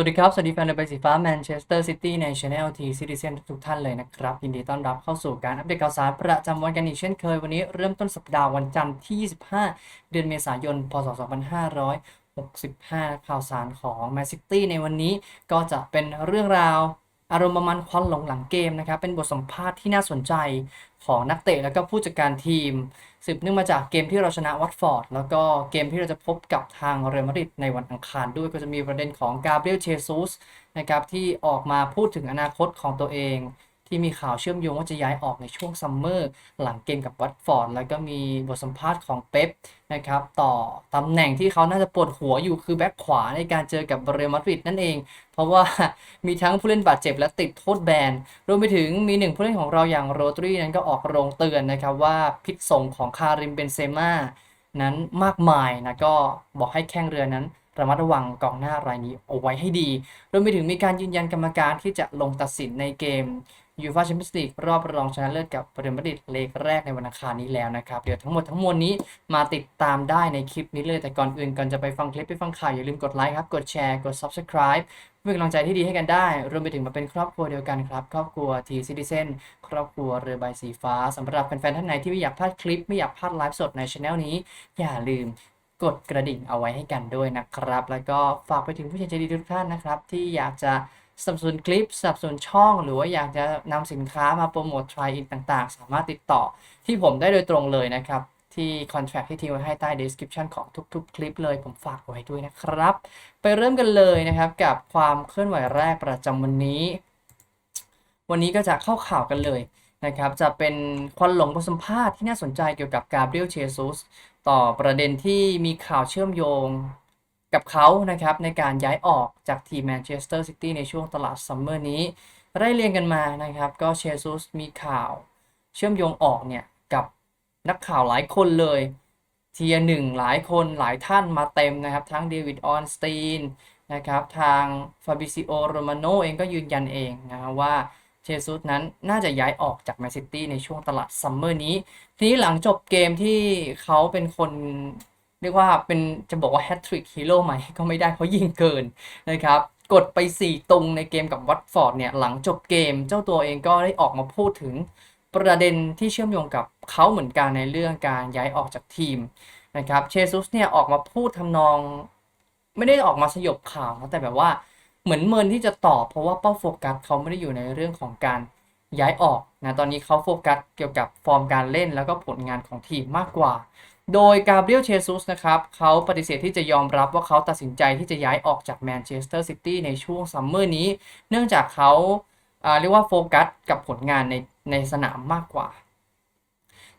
วัสดีครับ สวัสดีแฟนเดอะใบสีฟ้าแมนเชสเตอร์ซิตี้ในช anel ทีซิติเซนทุกท่านเลยนะครับ ยินดีต้อนรับเข้าสู่การอัปเดตข่าวสารประจำวันกันอีกเช่นเคย วันนี้เริ่มต้นสัปดาห์วันจันทร์ที่ 25 เดือนเมษายน พศ 2565 ข่าวสารของแมนซิตี้ในวันนี้ก็จะเป็นเรื่องราว อารมณ์ประมาณควันหลงหลังเกมนะครับเป็นบทสัมภาษณ์ที่น่าสนใจของนักเตะแล้วก็ผู้จัดการทีม สืบเนื่องมาจากเกมที่เราชนะวัตฟอร์ดแล้วก็เกมที่เราจะพบกับทางเรอัลมาดริดในวันอังคารด้วยก็จะมีประเด็นของกาเบรียลเชซูสนะครับที่ออกมาพูดถึงอนาคตของตัวเอง ที่มีข่าวเชื่อมโยงว่าจะย้ายออกในช่วงซัมเมอร์หลังเกมกับวัตฟอร์ดแล้วก็มีบทสัมภาษณ์ของเป๊ปนะครับต่อตำแหน่งที่เขาน่าจะปวดหัวอยู่คือแบ็คขวาในการเจอกับเรอัลมาดริดนั่นเอง เพราะว่ามีทั้งผู้เล่นบาดเจ็บและติดโทษแบนรวมไปถึงมีหนึ่งผู้เล่นของเราอย่างโรตรีนั้นก็ออกโรงเตือนนะครับว่าพิษสงของคาริมเบนเซม่านั้นมากมายนะก็บอกให้แข้งเรือนั้นระมัดระวังกองหน้ารายนี้เอาไว้ให้ดี รวมไปถึงมีการยืนยันกรรมการที่จะลงตัดสินในเกม ยูฟาแชมเปี้ยนส์ลีกรอบรองชนะเลิศกับเรอัลมาดริดเลกแรกในวันอังคารนี้แล้วนะครับเดี๋ยวทั้งหมดทั้งมวลนี้มาติดตามได้ในคลิปนี้เลยแต่ก่อนอื่นก่อนจะไปฟังคลิปไปฟังข่าวอย่าลืมกดไลค์ครับกดแชร์กด subscribe เพื่อเป็นกำลังใจที่ดีให้กันได้ รวมไปถึงมาเป็นครอบครัวเดียวกันครับ ครอบครัวทีซิติเซนครอบครัวเรือใบสีฟ้าสำหรับแฟนๆท่านไหนที่ไม่อยากพลาดคลิปไม่อยากพลาดไลฟ์สดในช anel นี้ อย่าลืมกดกระดิ่งเอาไว้ให้กันด้วยนะครับ แล้วก็ฝากไปถึงผู้ใหญ่ใจดีทุกท่านนะครับ ที่อยากจะ สับสนคลิปสับสนช่อง หรือว่าอยากจะนำสินค้ามาโปรโมท try in ต่าง ๆ สามารถติดต่อที่ผมได้โดยตรงเลยนะครับที่ contract ที่ทิ้งไว้ให้ใต้ description ของทุกๆ คลิปเลยผมฝากไว้ด้วยนะครับ ไปเริ่มกันเลยนะครับกับความเคลื่อนไหวแรกประจำวันนี้ วันนี้ก็จะเข้าข่าวกันเลยนะครับ จะเป็นควันหลงบทสัมภาษณ์ที่น่าสนใจเกี่ยวกับกาเบรียลเชซุสต่อประเด็นที่มีข่าวเชื่อมโยง กับเขานะครับในการย้ายออกจากทีมแมนเชสเตอร์ซิตี้ในช่วงตลาดซัมเมอร์นี้ไล่เรียงกันมานะครับก็เชซุสมีข่าว เชื่อมโยงออกเนี่ยกับนักข่าวหลายคนเลยเทียหนึ่งหลายคนหลายท่านมาเต็มนะครับ ทั้งเดวิดออนสตีนนะครับทางฟาบิซิโอโรมาโนเองก็ยืนยันเองนะครับว่าเชซุสนั้นน่าจะย้ายออกจากแมนซิตี้ในช่วงตลาดซัมเมอร์นี้ ทีนี้หลังจบเกมที่เขาเป็นคน เรียกว่าเป็นจะบอกว่าแฮตทริกฮีโร่ไหมก็ไม่ได้เพราะยิงเกินนะครับกดไป 4 ตรงในเกมกับวัตฟอร์ดเนี่ยหลังจบเกม เจ้าตัวเองก็ได้ออกมาพูดถึงประเด็นที่เชื่อมโยงกับเขาเหมือนกันในเรื่องการย้ายออกจากทีมนะครับเชซุสเนี่ยออกมาพูดทำนอง ไม่ได้ออกมาสยบข่าวนะแต่แบบว่าเหมือนเมินที่จะตอบเพราะว่าเป้าโฟกัสเขาไม่ได้อยู่ในเรื่องของการย้ายออกนะตอนนี้เขาโฟกัสเกี่ยวกับฟอร์มการเล่นแล้วก็ผลงานของทีมมากกว่า โดยกาเบรียลเชซุสนะครับเขาปฏิเสธที่จะยอมรับว่าเขาตัดสินใจที่จะย้ายออกจากแมนเชสเตอร์ซิตี้ในช่วงซัมเมอร์นี้ เนื่องจากเขาเรียกว่าโฟกัสกับผลงานในในสนามมากกว่า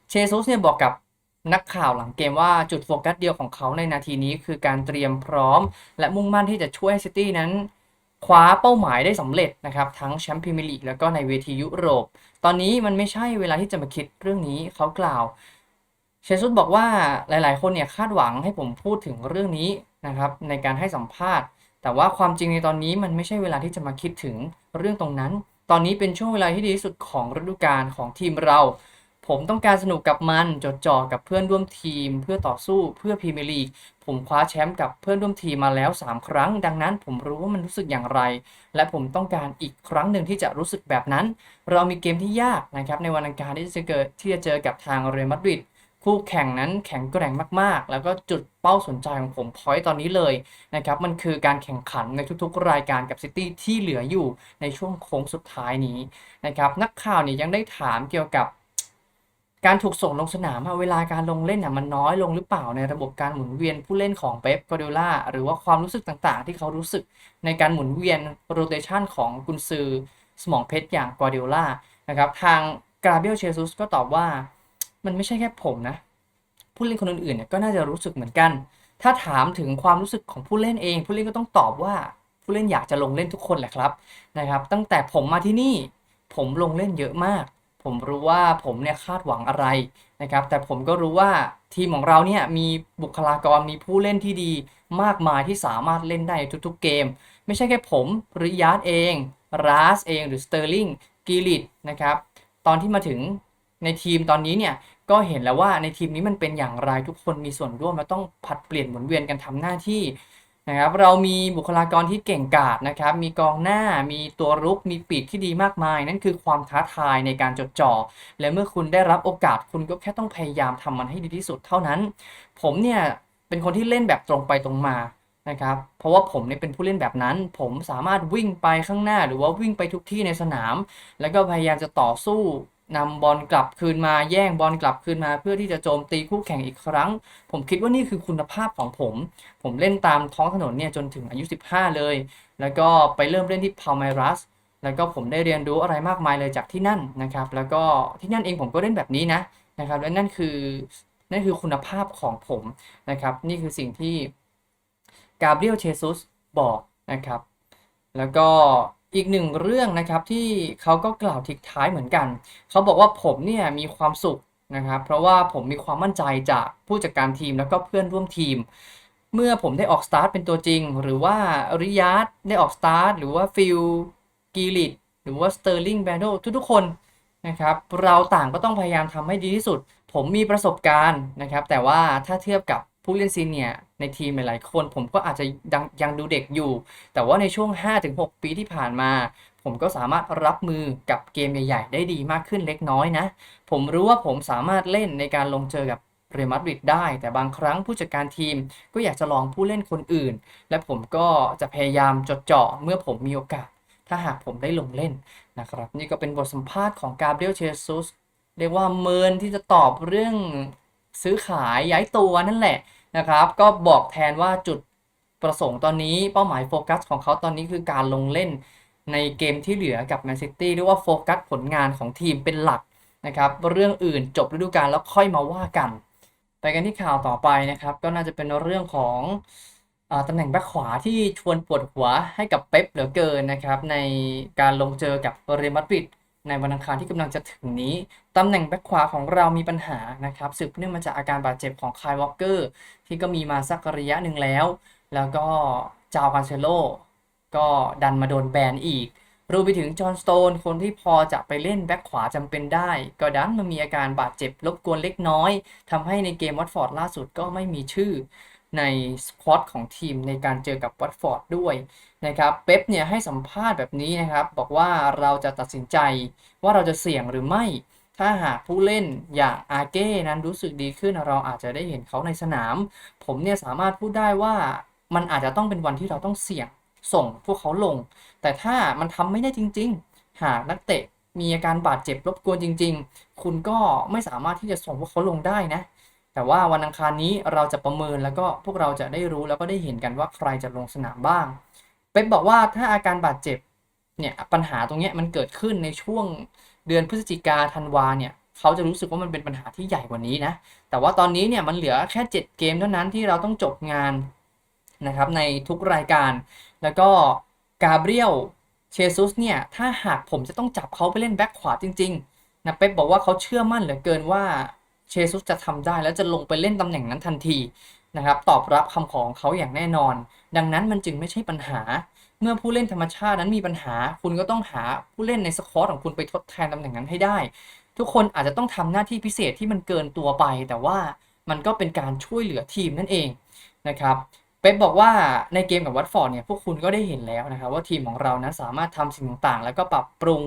เชซุสเนี่ยบอกกับนักข่าวหลังเกมว่าจุดโฟกัสเดียวของเขาในนาทีนี้คือการเตรียมพร้อม และมุ่งมั่นที่จะช่วยซิตี้นั้นคว้าเป้าหมายได้สำเร็จนะครับ ทั้งแชมป์พรีเมียร์ลีกแล้วก็ในเวทียุโรป ตอนนี้มันไม่ใช่เวลาที่จะมาคิดเรื่องนี้เขากล่าว เชซุสบอกว่าหลาย ๆ คนเนี่ยคาดหวังให้ผมพูดถึงเรื่องนี้นะครับในการให้สัมภาษณ์ แต่ว่าความจริงในตอนนี้มันไม่ใช่เวลาที่จะมาคิดถึงเรื่องตรงนั้น ตอนนี้เป็นช่วงเวลาที่ดีที่สุดของฤดูกาลของทีมเรา ผมต้องการสนุกกับมันจดจ่อกับเพื่อนร่วมทีม เพื่อต่อสู้เพื่อพรีเมียร์ลีกผมคว้าแชมป์กับเพื่อนร่วมทีมมาแล้ว 3 ครั้ง ดังนั้นผมรู้ว่ามันรู้สึกอย่างไร และผมต้องการอีกครั้งหนึ่งที่จะรู้สึกแบบนั้น เรามีเกมที่ยากนะครับในวันอังคารที่จะเกิดที่จะเจอกับทางเรอัลมาดริด คู่แข่งนั้นแข็งแกร่งมากๆ แล้วก็จุดเป้าสนใจของผมพอยต์ตอนนี้เลยนะครับ มันคือการแข่งขันในทุกๆ รายการกับซิตี้ที่เหลืออยู่ในช่วงโค้งสุดท้ายนี้นะครับ นักข่าวเนี่ยยังได้ถามเกี่ยวกับการถูกส่งลงสนามเวลาการลงเล่นน่ะมันน้อยลงหรือเปล่าในระบบการหมุนเวียนผู้เล่นของเป๊ปกวาร์ดิโอลาหรือว่าความรู้สึกต่างๆ ที่เขารู้สึกในการหมุนเวียนโรเตชันของกุนซือสมองเพชรอย่างกวาร์ดิโอลานะครับทางกราเบรียลเชซุสก็ตอบว่า มันไม่ใช่แค่ผมนะ ผู้เล่นคนอื่นๆเนี่ยก็น่าจะรู้สึกเหมือนกัน ถ้าถามถึงความรู้สึกของผู้เล่นเอง ผู้เล่นก็ต้องตอบว่าผู้เล่นอยากจะลงเล่นทุกคนแหละครับนะครับ ตั้งแต่ผมมาที่นี่ ผมลงเล่นเยอะมาก ผมรู้ว่าผมเนี่ยคาดหวังอะไรนะครับ แต่ผมก็รู้ว่าทีมของเราเนี่ยมีบุคลากรมีผู้เล่นที่ดีมากมายที่สามารถเล่นได้ทุกๆเกม ไม่ใช่แค่ผมริยาร์ดเองราสเองหรือสเตอร์ลิงกิลิตนะครับ ตอนที่มาถึง ในทีมตอนนี้เนี่ยก็เห็นแล้วว่าในทีมนี้มันเป็นอย่างไรทุกคนมีส่วนร่วมและต้องผัดเปลี่ยนหมุนเวียนกันทำหน้าที่นะครับเรามีบุคลากรที่เก่งกาจนะครับ มีกองหน้ามีตัวรุกมีปีกที่ดีมากมาย นั่นคือความท้าทายในการจดจ่อ และเมื่อคุณได้รับโอกาสคุณก็แค่ต้องพยายามทำมันให้ดีที่สุดเท่านั้น ผมเนี่ยเป็นคนที่เล่นแบบตรงไปตรงมานะครับ เพราะว่าผมเนี่ยเป็นผู้เล่นแบบนั้น ผมสามารถวิ่งไปข้างหน้า หรือว่าวิ่งไปทุกที่ในสนาม แล้วก็พยายามจะต่อสู้ นำบอลกลับคืนมาแย่งบอลกลับคืนมาเพื่อที่จะโจมตีคู่แข่งอีกครั้ง ผมคิดว่านี่คือคุณภาพของผม ผมเล่นตามท้องถนนเนี่ยจนถึงอายุ 15 เลย แล้วก็ไปเริ่มเล่นที่พา l ไมรัสแล้วก็ผมได้เรียนรู้อะไรมากมายเลยจากที่นั่นนะครับ แล้วก็ที่นั่นเองผมก็เล่นแบบนี้นะนะครับ และนั่นคือนั่นคือคุณภาพของผมนะครับ นี่คือสิ่งที่กาเบรียลเชซุสบอกนะครับ แล้วก็ อีกหนึ่งเรื่องนะครับที่เขาก็กล่าวทิ้งท้ายเหมือนกัน เขาบอกว่าผมเนี่ยมีความสุขนะครับ เพราะว่าผมมีความมั่นใจจากผู้จัดการทีมแล้วก็เพื่อนร่วมทีม เมื่อผมได้ออกสตาร์ทเป็นตัวจริง หรือว่าริยาดได้ออกสตาร์ทหรือว่าฟิลกีลิตหรือว่าสเตอร์ลิงแบนโดทุกๆคนนะครับ เราต่างก็ต้องพยายามทำให้ดีที่สุด ผมมีประสบการณ์นะครับ แต่ว่าถ้าเทียบกับ ผู้เล่นซีเนียในทีมหลายๆคน ผมก็อาจจะยังยังดูเด็กอยู่ แต่ว่าในช่วง 5-6 ปีที่ผ่านมา ผมก็สามารถรับมือกับเกมใหญ่ ๆ ได้ดีมากขึ้นเล็กน้อยนะ ผมรู้ว่าผมสามารถเล่นในการลงเจอกับเรอัลมาดริดได้ แต่บางครั้งผู้จัดการทีมก็อยากจะลองผู้เล่นคนอื่น และผมก็จะพยายามจดจ่อเมื่อผมมีโอกาส ถ้าหากผมได้ลงเล่นนะครับ นี่ก็เป็นบทสัมภาษณ์ของกาเบรียลเชซุสเรียกว่าเมินที่จะตอบเรื่อง ซื้อขายย้ายตัวนั่นแหละนะครับ ก็บอกแทนว่าจุดประสงค์ตอนนี้เป้าหมายโฟกัสของเขาตอนนี้คือการลงเล่นในเกมที่เหลือกับแมนซิตี้เรียกว่าโฟกัสผลงานของทีมเป็นหลักนะครับเรื่องอื่นจบฤดูกาลแล้วค่อยมาว่ากัน ไปกันที่ข่าวต่อไปนะครับ ก็น่าจะเป็นเรื่องของอตำแหน่งแบ็คขวาที่ชวนปวดหัวให้กับเป๊ปเหลือเกินนะครับ ในการลงเจอกับเรอัลมาดริด ในวันอังคารที่กำลังจะถึงนี้ตำแหน่งแบ็คขวาของเรามีปัญหานะครับสืบเนื่องมาจากอาการบาดเจ็บของคายวอลเกอร์ที่ก็มีมาสักระยะหนึ่งแล้ว แล้วก็จาวกันเชโลก็ดันมาโดนแบนอีกรวมไปถึงจอห์นสโตนคนที่พอจะไปเล่นแบ็คขวาจำเป็นได้ ก็ดันมามีอาการบาดเจ็บรบกวนเล็กน้อยทำให้ในเกมวัตฟอร์ดล่าสุดก็ไม่มีชื่อ ในสควอตของทีมในการเจอกับวัตฟอร์ดด้วยนะครับเป๊ปเนี่ยให้สัมภาษณ์แบบนี้นะครับ บอกว่าเราจะตัดสินใจว่าเราจะเสี่ยงหรือไม่ ถ้าหากผู้เล่นอย่างอาเก้นั้นรู้สึกดีขึ้นเราอาจจะได้เห็นเขาในสนาม ผมเนี่ยสามารถพูดได้ว่ามันอาจจะต้องเป็นวันที่เราต้องเสี่ยงส่งพวกเขาลง แต่ถ้ามันทำไม่ได้จริง ๆ หากนักเตะมีอาการบาดเจ็บรบกวนจริง ๆ คุณก็ไม่สามารถที่จะส่งพวกเขาลงได้นะ แต่ว่าวันอังคารนี้เราจะประเมินแล้วก็พวกเราจะได้รู้แล้วก็ได้เห็นกันว่าใครจะลงสนามบ้าง เป๊ปบอกว่าถ้าอาการบาดเจ็บเนี่ยปัญหาตรงนี้มันเกิดขึ้นในช่วงเดือนพฤศจิกาธันวาเนี่ยเขาจะรู้สึกว่ามันเป็นปัญหาที่ใหญ่กว่านี้นะ แต่ว่าตอนนี้เนี่ยมันเหลือแค่ 7 เกมเท่านั้นที่เราต้องจบงานนะครับในทุกรายการ แล้วก็กาเบรียลเชซุสเนี่ยถ้าหากผมจะต้องจับเขาไปเล่นแบ็คขวาจริงๆนะเป๊ปบอกว่าเขาเชื่อมั่นเหลือเกินว่า เชซุสจะทำได้แล้วจะลงไปเล่นตำแหน่งนั้นทันทีนะครับตอบรับคำขอของเขาอย่างแน่นอน ดังนั้นมันจึงไม่ใช่ปัญหา เมื่อผู้เล่นธรรมชาตินั้นมีปัญหา คุณก็ต้องหาผู้เล่นในสควอตของคุณไปทดแทนตำแหน่งนั้นให้ได้ ทุกคนอาจจะต้องทำหน้าที่พิเศษที่มันเกินตัวไป แต่ว่ามันก็เป็นการช่วยเหลือทีมนั่นเองนะครับเป๊ปบอกว่าในเกมกับวัตฟอร์ดเนี่ยพวกคุณก็ได้เห็นแล้วนะครับว่าทีมของเรานะสามารถทำสิ่งต่างๆ แล้วก็ปรับปรุง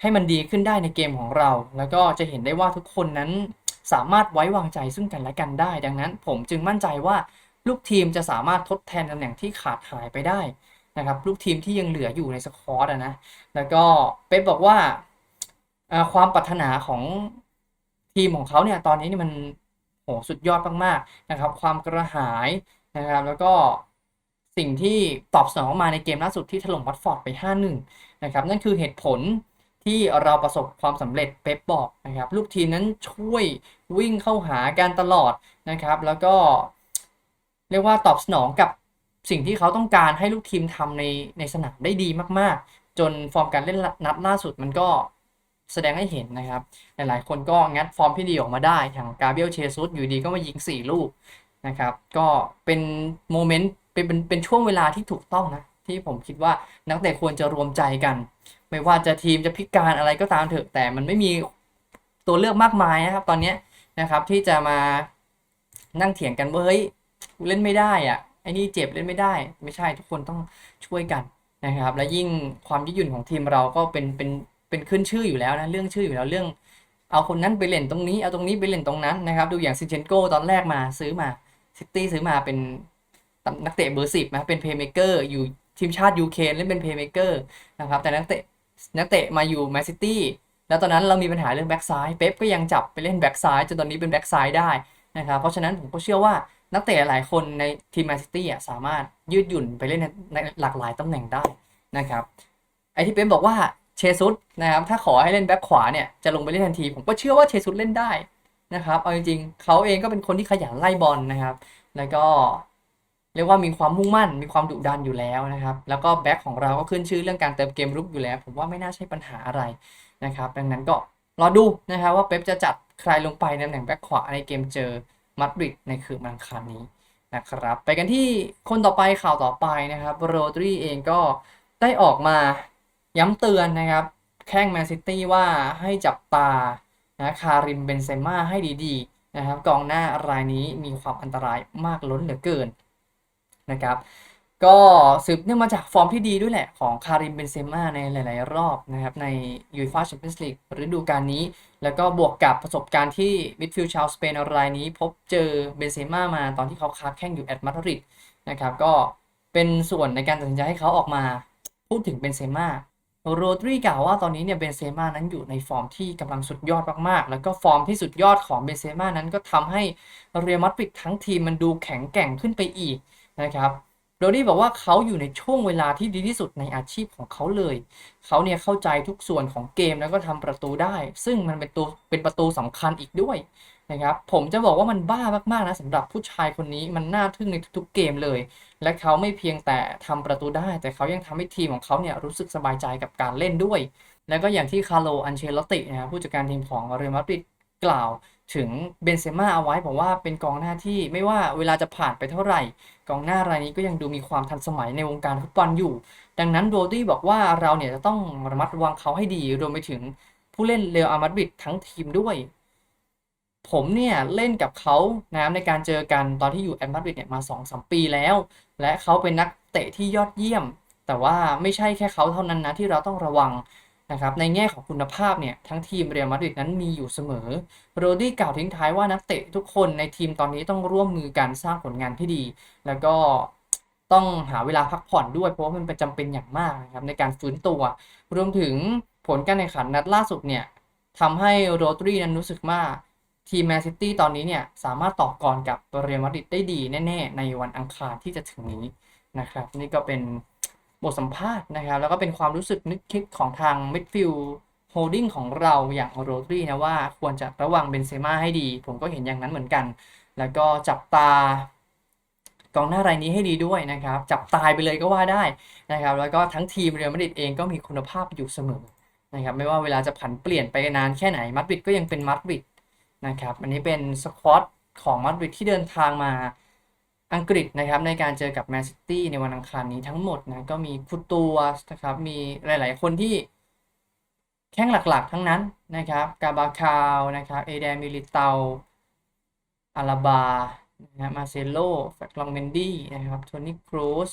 ให้มันดีขึ้นได้ในเกมของเรา แล้วก็จะเห็นได้ว่าทุกคนนั้น สามารถไว้วางใจซึ่งกันและกันได้ ดังนั้นผมจึงมั่นใจว่าลูกทีมจะสามารถทดแทนตำแหน่งที่ขาดหายไปได้นะครับลูกทีมที่ยังเหลืออยู่ในสควอตนะแล้วก็เป๊ปบอกว่าความปรารถนาของทีมของเขาเนี่ยตอนนี้นี่มันโหสุดยอดมากๆนะครับ ความกระหายนะครับ แล้วก็สิ่งที่ตอบสนองมาในเกมล่าสุดที่ถล่มวัตฟอร์ดไป 5-1 นะครับ นั่นคือเหตุผล ที่เราประสบความสำเร็จเป๊ปบอกนะครับลูกทีมนั้นช่วยวิ่งเข้าหากันตลอดนะครับ แล้วก็ เรียกว่าตอบสนองกับสิ่งที่เขาต้องการให้ลูกทีมทำในในสนามได้ดีมากๆ จนฟอร์มการเล่นนัดล่าสุดมันก็แสดงให้เห็นนะครับ หลายๆ คนก็งัดฟอร์มที่ดีออกมาได้อย่างกาเบรียลเชซุสอยู่ดีก็มายิง 4 ลูกนะครับ ก็เป็นโมเมนต์เป็นเป็นช่วงเวลาที่ถูกต้องนะ ที่ผมคิดว่านักเตะควรจะรวมใจกัน ไม่ว่าจะทีมจะพิการอะไรก็ตามเถอะแต่มันไม่มีตัวเลือกมากมายนะครับ ตอนนี้นะครับที่จะมานั่งเถียงกันว่าเฮ้ยเล่นไม่ได้อะไอ้นี่เจ็บเล่นไม่ได้ ไม่ใช่ทุกคนต้องช่วยกันนะครับ และยิ่งความยืดหยุ่นของทีมเราก็เป็นเป็นเป็นขึ้นชื่ออยู่แล้วนะเรื่องชื่ออยู่แล้วเรื่องเอาคนนั้นไปเล่นตรงนี้เอาตรงนี้ไปเล่นตรงนั้นนะครับดูอย่างซินเชนโกตอนแรกมาซื้อมาซิตี้ซื้อมาเป็นนักเตะเบอร์สิบนะเป็นเพย์เมเกอร์อยู่ ทีมชาติยูเคนเล่นเป็นเพย์เมเกอร์นะครับแต่นักเตะนักเตะมาอยู่แมนซิตี้แล้วตอนนั้นเรามีปัญหาเรื่องแบ็กซ้ายเป๊ปก็ยังจับไปเล่นแบ็กซ้ายจนตอนนี้เป็นแบ็กซ้ายได้นะครับเพราะฉะนั้นผมก็เชื่อว่านักเตะหลายคนในทีมแมนซิตี้อะสามารถยืดหยุ่นไปเล่นในในหลากหลายตำแหน่งได้นะครับไอที่เป๊ปบอกว่าเชซุสนะครับถ้าขอให้เล่นแบ็คขวาเนี่ยจะลงไปเล่นทันที ผมก็เชื่อว่าเชซุสเล่นได้นะครับเอาจริงๆเขาเองก็เป็นคนที่ขยันไล่บอลนะครับ แล้วก็ เรียกว่ามีความมุ่งมั่น มีความดุดันอยู่แล้วนะครับ แล้วก็แบ็คของเราก็ขึ้นชื่อเรื่องการเติมเกมรุกอยู่แล้ว ผมว่าไม่น่าใช่ปัญหาอะไรนะครับ ดังนั้นก็รอดูนะครับว่าเป๊ปจะจัดใครลงไปในตำแหน่งแบ็คขวาในเกมเจอมาดริดในคืนวันอังคารนี้นะครับ ไปกันที่คนต่อไปข่าวต่อไปนะครับโรดรีเองก็ได้ออกมาย้ำเตือนนะครับ แข้งแมนซิตี้ว่าให้จับตานะคาริมเบนเซม่าให้ดีๆนะครับกองหน้ารายนี้มีความอันตรายมากล้นเหลือเกิน นะครับ ก็สืบเนื่องมาจากฟอร์มที่ดีด้วยแหละของคาริมเบนเซม่าในหลาย ๆ รอบนะครับ ในยูฟ่าแชมเปี้ยนส์ลีกฤดูกาลนี้ แล้วก็บวกกับประสบการณ์ที่มิดฟิลด์ชาวสเปนรายนี้ พบเจอเบนเซม่ามาตอนที่เขาค้าแข่งอยู่แอตมาดริดนะครับก็เป็นส่วนในการตัดสินใจให้เขาออกมาพูดถึงเบนเซม่าโรดรีกล่าวว่าตอนนี้เนี่ยเบนเซม่านั้นอยู่ในฟอร์มที่กำลังสุดยอดมากๆ แล้วก็ฟอร์มที่สุดยอดของเบนเซม่านั้นก็ทำให้เรอัลมาดริดทั้งทีมมันดูแข็งแกร่งขึ้นไปอีก นะครับโรดรีบอกว่าเขาอยู่ในช่วงเวลาที่ดีที่สุดในอาชีพของเขาเลย เขาเนี่ยเข้าใจทุกส่วนของเกมแล้วก็ทำประตูได้ ซึ่งมันเป็นตัวเป็นประตูสำคัญอีกด้วยนะครับ ผมจะบอกว่ามันบ้ามากๆนะสำหรับผู้ชายคนนี้มันน่าทึ่งในทุกๆเกมเลย และเขาไม่เพียงแต่ทำประตูได้ แต่เขายังทำให้ทีมของเขาเนี่ยรู้สึกสบายใจกับการเล่นด้วย แล้วก็อย่างที่คาร์โลอันเชลตินะครับผู้จัดการทีมของเรอัลมาดริดกล่าว ถึงเบนเซม่าเอาไว้บอกว่าเป็นกองหน้าที่ไม่ว่าเวลาจะผ่านไปเท่าไหร่ กองหน้ารายนี้ก็ยังดูมีความทันสมัยในวงการฟุตบอลอยู่ ดังนั้นโรดี้บอกว่าเราเนี่ยจะต้องระมัดระวังเขาให้ดีรวมไปถึงผู้เล่นเรอัลมาดริดทั้งทีมด้วย ผมเนี่ยเล่นกับเขานะครับในการเจอกันตอนที่อยู่แอตมาดริดเนี่ยมา2อสปีแล้ว และเขาเป็นนักเตะที่ยอดเยี่ยม แต่ว่าไม่ใช่แค่เขาเท่านั้นนะที่เราต้องระวัง นะครับในแง่ของคุณภาพเนี่ยทั้งทีมเรอัลมาดริดนั้นมีอยู่เสมอ โรดี้กล่าวทิ้งท้ายว่านักเตะทุกคนในทีมตอนนี้ต้องร่วมมือกันสร้างผลงานที่ดี แล้วก็ต้องหาเวลาพักผ่อนด้วย เพราะว่ามันเป็นจำเป็นอย่างมากนะครับในการฟื้นตัว รวมถึงผลการแข่งขันนัดล่าสุดเนี่ยทำให้โรดรีนั้นรู้สึกว่าทีมแมนซิตี้ตอนนี้เนี่ยสามารถต่อกรกับเรอัลมาดริดได้ดีแน่ ๆ ในวันอังคารที่จะถึงนี้นะครับ นี่ก็เป็น บทสัมภาษณ์นะครับ แล้วก็เป็นความรู้สึกนึกคิดของทางมิดฟิลโฮลดิ้งของเราอย่างโรดรีนะว่าควรจะระวังเบนเซม่าให้ดี ผมก็เห็นอย่างนั้นเหมือนกัน แล้วก็จับตากองหน้ารายนี้ให้ดีด้วยนะครับ จับตายไปเลยก็ว่าได้นะครับ แล้วก็ทั้งทีมเรอัลมาดริดเองก็มีคุณภาพอยู่เสมอนะครับ ไม่ว่าเวลาจะผันเปลี่ยนไปนานแค่ไหนมาดริดก็ยังเป็นมาดริดนะครับ อันนี้เป็นสควอตของมาดริดที่เดินทางมา อังกฤษนะครับในการเจอกับแมนซิตี้ในวันอังคารนี้ทั้งหมดนะก็มีฟุตตัวนะครับมีหลาย ๆ คนที่แข้งหลักๆ ทั้งนั้นนะครับกาบาคาวนะครับเอเดมิลิเตาอาราบานะมาเซโลแฟกลองเมนดี้นะครับโทนี่ครูส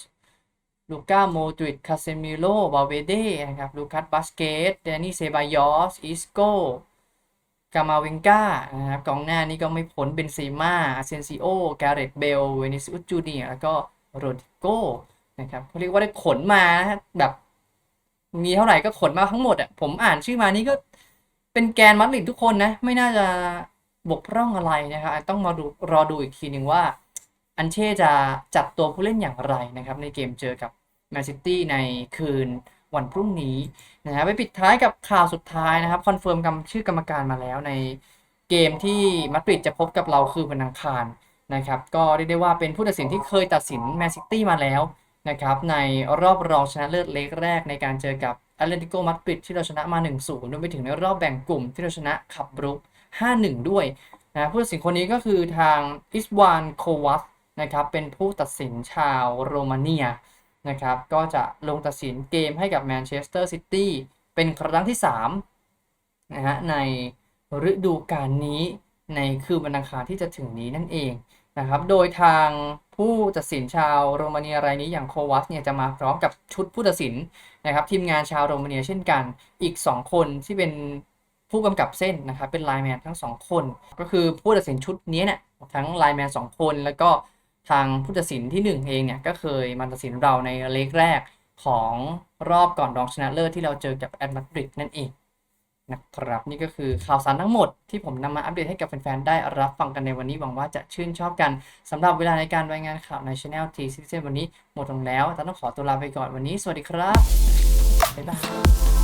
ลูก้าโมดริดคาเซมิโลบาเวเดนะครับลูคัสบาสเกตเดนี่เซบายอสอิสโก กามาเวงกานะครับกองหน้านี่ก็ไม่พ้นเบนซีมาอาเซนซิโอ การเรตเบล เวนิสอุสจูเนียแล้วก็โรดิโกนะครับเขาเรียกว่าได้ขนมาแบบ มีเท่าไหร่ก็ขนมาทั้งหมดอะผมอ่านชื่อมานี่ก็เป็นแกนมัดริดทุกคนนะ ไม่น่าจะบกพร่องอะไรนะครับต้องมาดูรอดูอีกทีหนึ่งว่า อันเช่จะจัดตัวผู้เล่นอย่างไรนะครับ ในเกมเจอกับแมนซิตี้ในคืน วันพรุ่งนี้นะฮะไปปิดท้ายกับข่าวสุดท้ายนะครับคอนเฟิร์มกำชื่อกรรมการมาแล้วในเกมที่มาดริดจะพบกับเราคือวันอังคารนะครับก็เรียกได้ว่าเป็นผู้ตัดสินที่เคยตัดสินแมนซิตี้มาแล้วนะครับในรอบรองชนะเลิศเล็กแรกในการเจอกับแอตเลติโกมาดริดที่เราชนะมา 1-0รวมไปถึงในรอบแบ่งกลุ่มที่เราชนะขับรุก 5-1 ด้วยนะผู้ตัดสินคนนี้ก็คือทางอิสวานโควัตนะครับเป็นผู้ตัดสินชาวโรมาเนีย นะครับ ก็จะลงตัดสินเกมให้กับแมนเชสเตอร์ซิตี้เป็นครั้งที่3นะฮะในฤดูกาลนี้ในคืนวันอังคารที่จะถึงนี้นั่นเองนะครับ โดยทางผู้ตัดสินชาวโรมาเนียรายนี้อย่างโควัสเนี่ยจะมาพร้อมกับชุดผู้ตัดสินนะครับทีมงานชาวโรมาเนียเช่นกันอีก 2 คนที่เป็นผู้กำกับเส้นนะครับเป็นไลน์แมนทั้ง 2 คน ก็คือผู้ตัดสินชุดนี้เนี่ยทั้งไลน์แมน2 คนแล้วก็ ทางผู้ตัดสินทีหนึ่1 เองเนี่ยก็เคยมาตัดสินเราในเลกแรกของรอบก่อนรองชนะเลิศที่เราเจอกับแอดมาดริดนั่นเองนะครับนี่ก็คือข่าวสารทั้งหมดที่ผมนำมาอัปเดตให้กับแฟนๆได้รับฟังกันในวันนี้หวังว่าจะชื่นชอบกันสำหรับเวลาในการรายงานข่าวใน Channel T Citizen วันนี้หมดลงแล้วต้องขอตัวลาไปก่อนวันนี้ สวัสดีครับบ๊ายบาย